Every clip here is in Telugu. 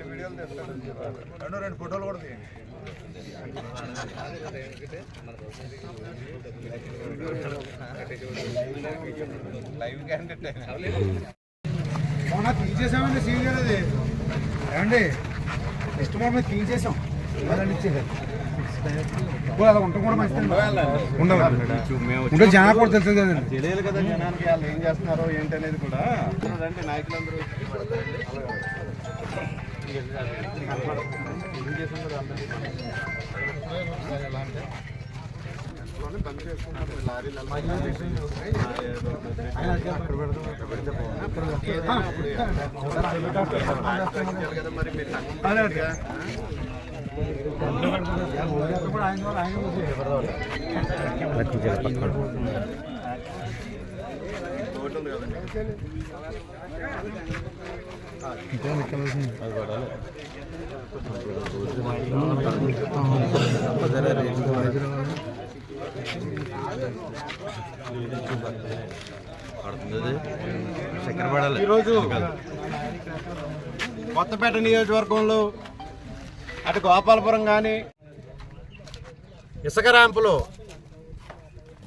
రెండు రెండు రెండు ఫోటోలు కూడా తీయండి లైవ్ క్యాండిడేట్ తీసేసామండి సీన్ గారు ఏమండి నెక్స్ట్ మొన్న మీద తీసేసాం వాళ్ళని ఇచ్చేసారు అలా ఉండటం కూడా మంచిదండి ఉండదు ఉంటే జనాలు కూడా తెలుసు కదండి తెలియదు కదా జనానికి వాళ్ళు ఏం చేస్తున్నారో ఏంటి అనేది కూడా అంటే నాయకులందరూ అదే ఈరోజు కొత్తపేట నియోజకవర్గంలో అటు గోపాలపురం కానీ ఇసుక ర్యాంపులో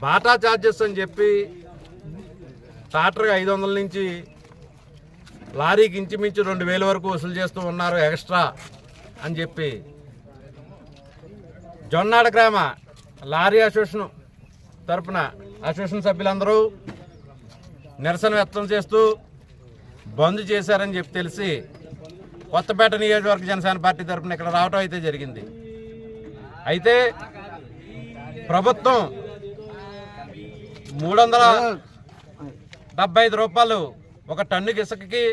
బాటా ఛార్జెస్ అని చెప్పి ట్రాక్టర్కి ఐదు వందల నుంచి లారీకి ఇంచుమించు రెండు వేల వరకు వసూలు చేస్తూ ఉన్నారు ఎక్స్ట్రా అని చెప్పి. జొన్నాడ గ్రామ లారీ అసోసియేషన్ తరపున అసోసియేషన్ సభ్యులందరూ నిరసన వ్యక్తం చేస్తూ బంద్ చేశారని చెప్పి తెలిసి కొత్తపేట నియోజకవర్గ జనసేన పార్టీ తరపున ఇక్కడ రావటం అయితే జరిగింది. అయితే ప్రభుత్వం మూడు వందల డెబ్బై ఐదు రూపాయలు. ఒక టన్నుకి ఇసుకకి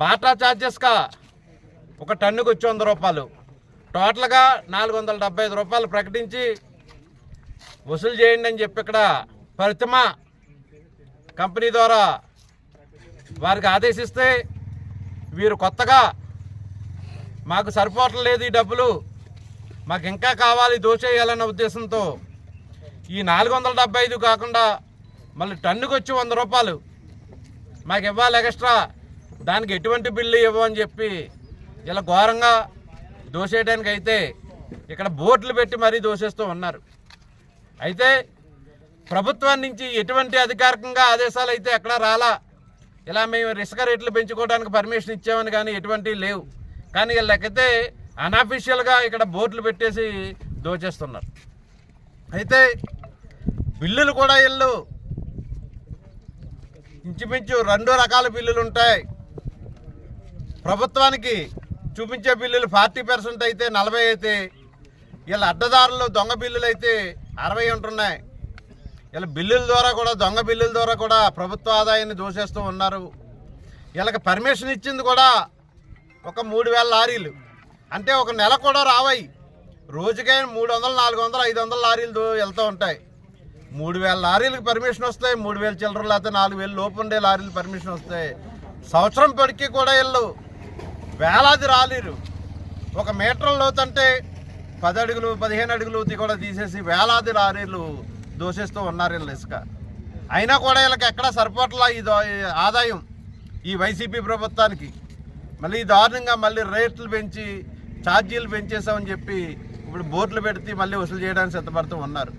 బాటా ఛార్జెస్గా ఒక టన్నుకు వచ్చి వంద రూపాయలు. టోటల్గా నాలుగు వందల డెబ్బై ఐదు రూపాయలు ప్రకటించి వసూలు చేయండి అని చెప్పి ఇక్కడ ప్రతిమ కంపెనీ ద్వారా వారికి ఆదేశిస్తే వీరు కొత్తగా మాకు సరిపోవట్లేదు ఈ డబ్బులు. మాకు ఇంకా కావాలి దోచేయాలన్న ఉద్దేశంతో ఈ నాలుగు వందల డెబ్బై ఐదు కాకుండా మళ్ళీ టన్నుకు వచ్చి వంద రూపాయలు. మాకు ఇవ్వాలి ఎక్స్ట్రా. దానికి ఎటువంటి బిల్లు ఇవ్వమని చెప్పి ఇలా ఘోరంగా దోసేయడానికి అయితే ఇక్కడ బోట్లు పెట్టి మరీ దోసేస్తూ ఉన్నారు. అయితే ప్రభుత్వం నుంచి ఎటువంటి అధికారికంగా ఆదేశాలు అయితే ఎక్కడా రాలా. ఇలా మేము రిస్క్ రేట్లు పెంచుకోవడానికి పర్మిషన్ ఇచ్చామని కానీ ఎటువంటివి లేవు. కానీ వీళ్ళకైతే అన్అఫీషియల్గా ఇక్కడ బోట్లు పెట్టేసి దోచేస్తున్నారు. అయితే బిల్లులు కూడా వీళ్ళు ఇంచుమించు రెండు రకాల బిల్లులు ఉంటాయి. ప్రభుత్వానికి చూపించే బిల్లులు ఫార్టీ పర్సెంట్ అయితే నలభై అయితే వీళ్ళ అడ్డదారులు దొంగ బిల్లులు అయితే అరవై ఉంటున్నాయి. వీళ్ళ బిల్లుల ద్వారా కూడా దొంగ బిల్లుల ద్వారా కూడా ప్రభుత్వ ఆదాయాన్ని దోషేస్తూ ఉన్నారు. వీళ్ళకి పర్మిషన్ ఇచ్చింది కూడా ఒక మూడు వేల లారీలు. అంటే ఒక నెల కూడా రావాయి రోజుకే మూడు వందలు నాలుగు వందలు ఐదు వందల లారీలు వెళ్తూ ఉంటాయి. మూడు వేల లారీలకు పర్మిషన్ వస్తాయి మూడు వేల చిల్లర లేకపోతే నాలుగు వేలు లోపు ఉండే లారీలు పర్మిషన్ వస్తాయి. సంవత్సరం పడికి కూడా వీళ్ళు వేలాది రాలేరు. ఒక మీటర్ లోతంటే పది అడుగులు పదిహేను అడుగులు కూడా తీసేసి వేలాది లారీలు దోషిస్తూ ఉన్నారు వీళ్ళు ఇసుక. అయినా కూడా వీళ్ళకి ఎక్కడ సరిపోట్లా ఈ ఆదాయం ఈ వైసీపీ ప్రభుత్వానికి? మళ్ళీ దారుణంగా మళ్ళీ రేట్లు పెంచి ఛార్జీలు పెంచేసామని చెప్పి ఇప్పుడు బోర్డులు పెడితే మళ్ళీ వసూలు చేయడానికి సిద్ధపడుతూ ఉన్నారు.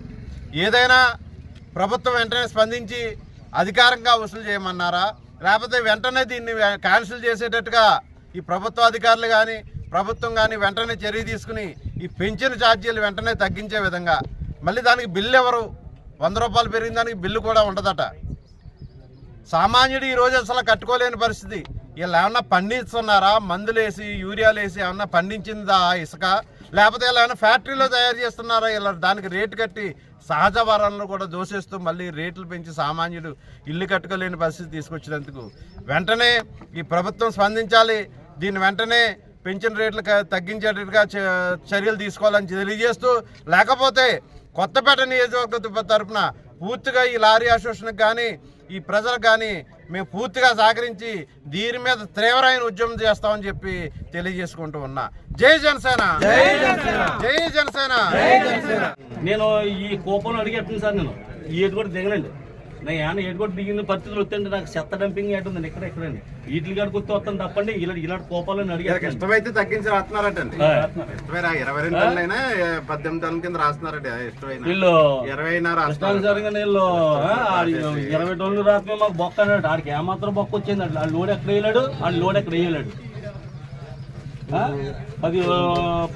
ఏదైనా ప్రభుత్వం వెంటనే స్పందించి అధికారంగా వసూలు చేయమన్నారా? లేకపోతే వెంటనే దీన్ని క్యాన్సిల్ చేసేటట్టుగా ఈ ప్రభుత్వ అధికారులు కానీ ప్రభుత్వం కానీ వెంటనే చర్య తీసుకుని ఈ పెన్షన్ ఛార్జీలు వెంటనే తగ్గించే విధంగా మళ్ళీ దానికి బిల్లు ఎవరు? వంద రూపాయలు పెరిగిన దానికి బిల్లు కూడా ఉండదట. సామాన్యుడు ఈరోజు అసలు కట్టుకోలేని పరిస్థితి. వీళ్ళు ఏమన్నా పండిస్తున్నారా? మందులు వేసి యూరియాలు వేసి ఏమన్నా పండించిందా ఇసుక? లేకపోతే వీళ్ళు ఏమైనా ఫ్యాక్టరీలో తయారు చేస్తున్నారా? వీళ్ళ దానికి రేటు కట్టి సహజ వరాలను కూడా దోషిస్తూ మళ్ళీ రేట్లు పెంచి సామాన్యుడు ఇల్లు కట్టుకోలేని పరిస్థితి తీసుకొచ్చినందుకు వెంటనే ఈ ప్రభుత్వం స్పందించాలి. దీన్ని వెంటనే పెంచిన రేట్లు తగ్గించేటట్టుగా చ- చర్యలు తీసుకోవాలని తెలియజేస్తూ లేకపోతే కొత్తపేట నియోజకవర్గ తరపున పూర్తిగా ఈ లారీ అసోసియేషన్కి కానీ ఈ ప్రజలకు కానీ మేము పూర్తిగా సహకరించి దీని మీద తీవ్రమైన ఉద్యమం చేస్తామని చెప్పి తెలియజేసుకుంటూ ఉన్నా. జై జనసేన! జై జనసేన! జై జనసేన! నేను ఈ కోపంలో అడిగేస్తాను సార్ నేను. ఏది కూడా దిగనండి. నేను ఏమైనా ఏడుకోటి దిగిన పరిస్థితులు వస్తుంటే నాకు చెత్త డంపింగ్ ఏటుందండి ఇక్కడ ఎక్కడండి? వీటి కాడికి వస్తే వస్తాను తప్పండి ఇలా ఇలాంటి కోపాలని అడిగారు. ఇష్టమైతే తగ్గించి రాస్తున్నారటండి. ఇష్టమైన ఇరవై రెండు టన్నులైనా పద్దెనిమిది టన్నుల కింద రాస్తున్నారట ఇష్టమైన. వీళ్ళు ఇరవై ఇష్టానుసారంగా వీళ్ళు ఇరవై టన్నులు రాత్రి మాకు బొక్క అన్నాడు. ఆడికి ఏమాత్రం బొక్క వచ్చింది ఆ లోడ్ ఎక్కడ వేయలేడు ఆ లోడ్ ఎక్కడ వేయలేడు? పది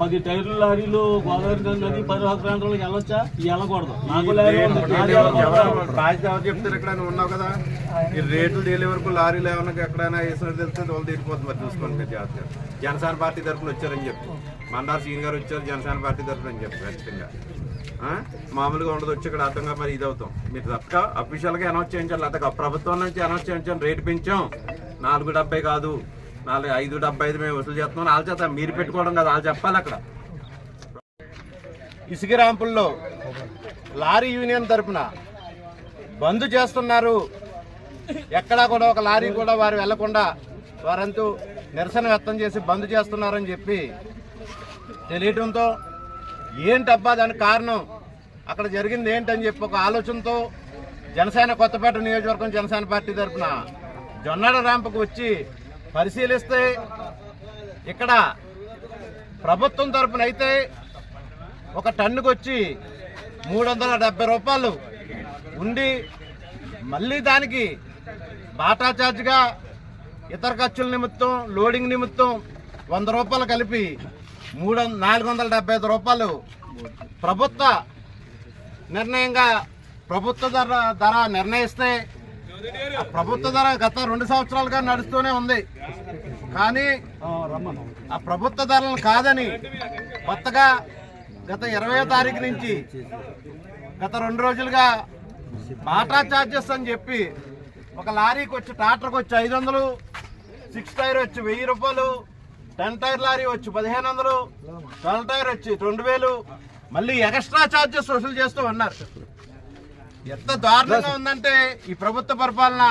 పది టైర్లు లారీలు గోదావరి నది పరివాహక ప్రాంతాలకు వెళ్ళొచ్చా? వెళ్ళకూడదు. నాకు ఎవరు చెప్తారు ఇక్కడ నువ్వు ఉన్నావు కదా? ఈ రేట్లు తేలే వరకు లారీలు ఏమన్నా ఎక్కడైనా వేసినట్టు తెలిస్తే వాళ్ళు తీరిపోతుంది మరి చూసుకోండి మీరు జాగ్రత్తగా. జనసేన పార్టీ తరఫున వచ్చారని చెప్పు. మందార్ సీన్ గారు వచ్చారు జనసేన పార్టీ తరఫున అని చెప్పు ఖచ్చితంగా? మామూలుగా ఉండదు వచ్చి ఇక్కడ అర్థంగా మరి ఇది అవుతాం. మీరు తప్పక అఫీషియల్గా అనౌన్స్ చేయించాలి లేకపోతే ప్రభుత్వం నుంచి అనౌన్స్ చేయించాం రేటు పెంచాం. నాలుగు డెబ్బై కాదు. నాలుగు ఐదు డెబ్బై ఐదు మేము వసూలు చేస్తున్నాం. వాళ్ళు చేస్తాం మీరు పెట్టుకోవడం కదా వాళ్ళు చెప్పాలి అక్కడ. ఇసుక రాంపుల్లో లారీ యూనియన్ తరఫున బంద్ చేస్తున్నారు. ఎక్కడా కూడా ఒక లారీ కూడా వారు వెళ్ళకుండా వారంతూ నిరసన వ్యక్తం చేసి బంద్ చేస్తున్నారని చెప్పి తెలియటంతో ఏంటబ్బా దానికి కారణం? అక్కడ జరిగింది ఏంటని చెప్పి ఒక ఆలోచనతో జనసేన కొత్తపేట నియోజకవర్గం జనసేన పార్టీ తరఫున జొన్నాడ ర్యాంపుకు వచ్చి పరిశీలిస్తే ఇక్కడ ప్రభుత్వం తరఫున అయితే ఒక టన్నుకు వచ్చి మూడు వందల డెబ్బై రూపాయలు ఉండి మళ్ళీ దానికి బాటా ఛార్జ్గా ఇతర ఖర్చుల నిమిత్తం లోడింగ్ నిమిత్తం వంద రూపాయలు కలిపి మూడు నాలుగు వందల డెబ్బై ఐదు రూపాయలు ప్రభుత్వ నిర్ణయంగా ప్రభుత్వ ధర ధర నిర్ణయిస్తే ప్రభుత్వ ధర గత రెండు సంవత్సరాలుగా నడుస్తూనే ఉంది. కానీ ఆ ప్రభుత్వ ధరలను కాదని కొత్తగా గత ఇరవై తారీఖు నుంచి గత రెండు రోజులుగా బాటా ఛార్జెస్ అని చెప్పి ఒక లారీకి వచ్చి ట్రాక్టర్కి వచ్చి ఐదు వందలు సిక్స్ టైర్ వచ్చి వెయ్యి రూపాయలు టెన్ టైర్ లారీ వచ్చి పదిహేను వందలు ట్వెల్వ్ టైర్ వచ్చి రెండు వేలు మళ్ళీ ఎక్స్ట్రా ఛార్జెస్ వసూలు చేస్తూ ఉన్నారు. ఎంత దారుణంగా ఉందంటే ఈ ప్రభుత్వ పరిపాలన.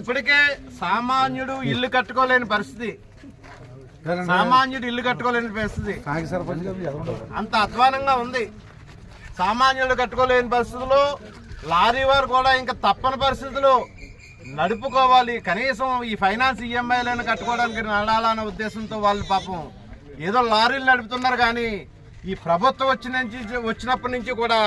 ఇప్పటికే సామాన్యుడు ఇల్లు కట్టుకోలేని పరిస్థితి. సామాన్యుడు ఇల్లు కట్టుకోలేని పరిస్థితి. అంత అధ్వానంగా ఉంది. సామాన్యులు కట్టుకోలేని పరిస్థితులు లారీ వారు కూడా ఇంకా తప్పని పరిస్థితులు. నడుపుకోవాలి. కనీసం ఈ ఫైనాన్స్ ఈఎంఐలను కట్టుకోవడానికి నడాలన్న ఉద్దేశంతో వాళ్ళు పాపం ఏదో లారీలు నడుపుతున్నారు కానీ ఈ ప్రభుత్వం వచ్చిన నుంచి వచ్చినప్పటి నుంచి కూడా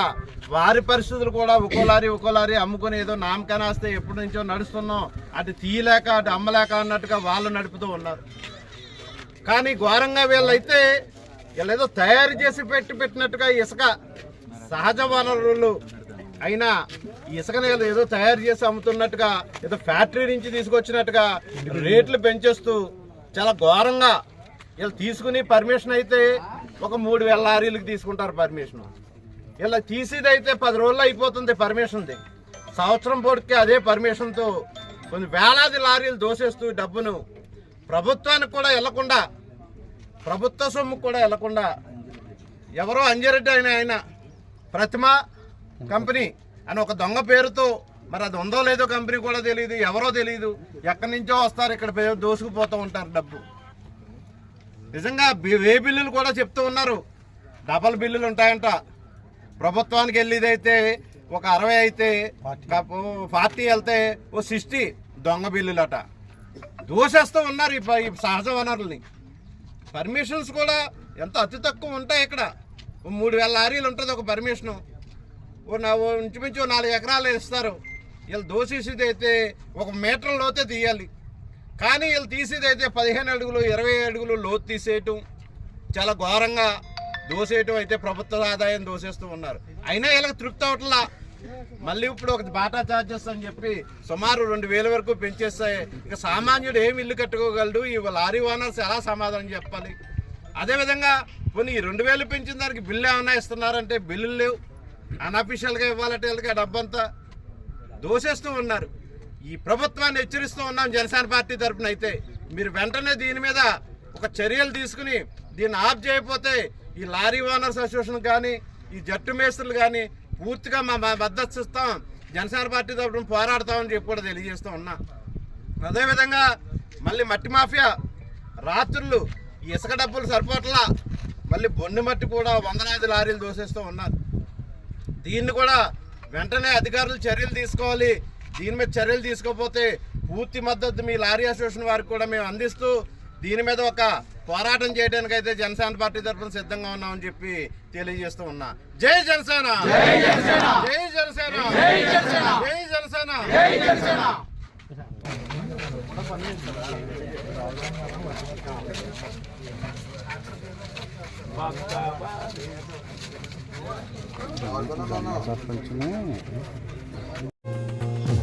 వారి పరిస్థితులు కూడా ఒక్కోలారి ఒక్కోలారి అమ్ముకుని ఏదో నామకనాస్తే ఎప్పటి నుంచో నడుస్తున్నాం. అటు తీయలేక అటు అమ్మలేక అన్నట్టుగా వాళ్ళు నడుపుతూ ఉన్నారు. కానీ ఘోరంగా వీళ్ళైతే వీళ్ళేదో తయారు చేసి పెట్టి పెట్టినట్టుగా ఇసుక సహజ వనరులు అయినా ఇసుకని వీళ్ళు ఏదో తయారు చేసి అమ్ముతున్నట్టుగా ఏదో ఫ్యాక్టరీ నుంచి తీసుకొచ్చినట్టుగా రేట్లు పెంచేస్తూ చాలా ఘోరంగా వీళ్ళు తీసుకుని పర్మిషన్ అయితే ఒక మూడు వేల లారీలకు తీసుకుంటారు పర్మిషన్. ఇలా తీసేది అయితే పది రోజులు అయిపోతుంది పర్మిషన్ది. సంవత్సరం పొడికి అదే పర్మిషన్తో కొన్ని వేలాది లారీలు దోసేస్తూ డబ్బును ప్రభుత్వానికి కూడా వెళ్ళకుండా ప్రభుత్వ సొమ్ము కూడా వెళ్ళకుండా ఎవరో అంజరెడ్డి అయిన ఆయన ప్రతిమ కంపెనీ అని ఒక దొంగ పేరుతో మరి అది ఉందో లేదో కంపెనీ కూడా తెలియదు ఎవరో తెలియదు ఎక్కడి నుంచో వస్తారు ఇక్కడ దోసుకుపోతూ ఉంటారు డబ్బు. నిజంగా వే బిల్లులు కూడా చెప్తూ ఉన్నారు. డబల్ బిల్లులు ఉంటాయంట. ప్రభుత్వానికి వెళ్ళేదైతే ఒక అరవై అయితే పార్టీ వెళ్తే ఓ సిక్స్టీ దొంగ బిల్లులట. దోసేస్తూ ఉన్నారు ఈ సహజ వనరుల్ని. పర్మిషన్స్ కూడా ఎంత అతి తక్కువ ఉంటాయి ఇక్కడ. ఓ మూడు వేల లారీలు ఉంటుంది ఒక పర్మిషను. ఓ నా ఓ ఇంచుమించు నాలుగు ఎకరాలు ఇస్తారు వీళ్ళు దోసేసేది అయితే ఒక మీటర్ లోతే తీయాలి. కానీ వీళ్ళు తీసేది అయితే పదిహేను అడుగులు ఇరవై అడుగులు లోతు తీసేయటం చాలా ఘోరంగా దోసేయటం అయితే ప్రభుత్వ ఆదాయం దోసేస్తూ ఉన్నారు. అయినా వీళ్ళకి తృప్తి అవట్లా మళ్ళీ ఇప్పుడు ఒక బాటా ఛార్జెస్ అని చెప్పి సుమారు రెండు వేల వరకు పెంచేస్తాయి. ఇక సామాన్యుడు ఏమి ఇల్లు కట్టుకోగలడు? ఈ లారీ ఓనర్స్ ఎలా సమాధానం చెప్పాలి? అదేవిధంగా కొన్ని రెండు వేలు పెంచిన దానికి బిల్లు ఏమైనా ఇస్తున్నారంటే బిల్లులు లేవు. అన్అఫీషియల్గా ఇవ్వాలంటే వీళ్ళకి ఆ డబ్బంతా దోసేస్తూ ఉన్నారు. ఈ ప్రభుత్వాన్ని హెచ్చరిస్తూ ఉన్నాం జనసేన పార్టీ తరఫున అయితే. మీరు వెంటనే దీని మీద ఒక చర్యలు తీసుకుని దీన్ని ఆఫ్ చేయకపోతే ఈ లారీ ఓనర్స్ అసోసియేషన్ కానీ ఈ జట్టు మేస్త్రులు కానీ పూర్తిగా మా మద్దతు ఇస్తాం. జనసేన పార్టీ తరఫున పోరాడతామని చెప్పి కూడా తెలియజేస్తూ ఉన్నా. అదేవిధంగా మళ్ళీ మట్టి మాఫియా రాత్రులు ఈ ఇసుక డబ్బులు సరిపోట్లా మళ్ళీ బొన్ని మట్టి కూడా వందలాది లారీలు దోసేస్తూ ఉన్నారు. దీన్ని కూడా వెంటనే అధికారులు చర్యలు తీసుకోవాలి. దీని మీద చర్యలు తీసుకోకపోతే పూర్తి మద్దతు మీ లారీ అసోసియేషన్ వారికి కూడా మేము అందిస్తూ దీని మీద ఒక పోరాటం చేయడానికి అయితే జనసేన పార్టీ తరఫున సిద్ధంగా ఉన్నామని చెప్పి తెలియజేస్తూ ఉన్నా. జై జనసేన! జై జనసేన! జై జనసేన! జై జనసేన! జై జనసేన!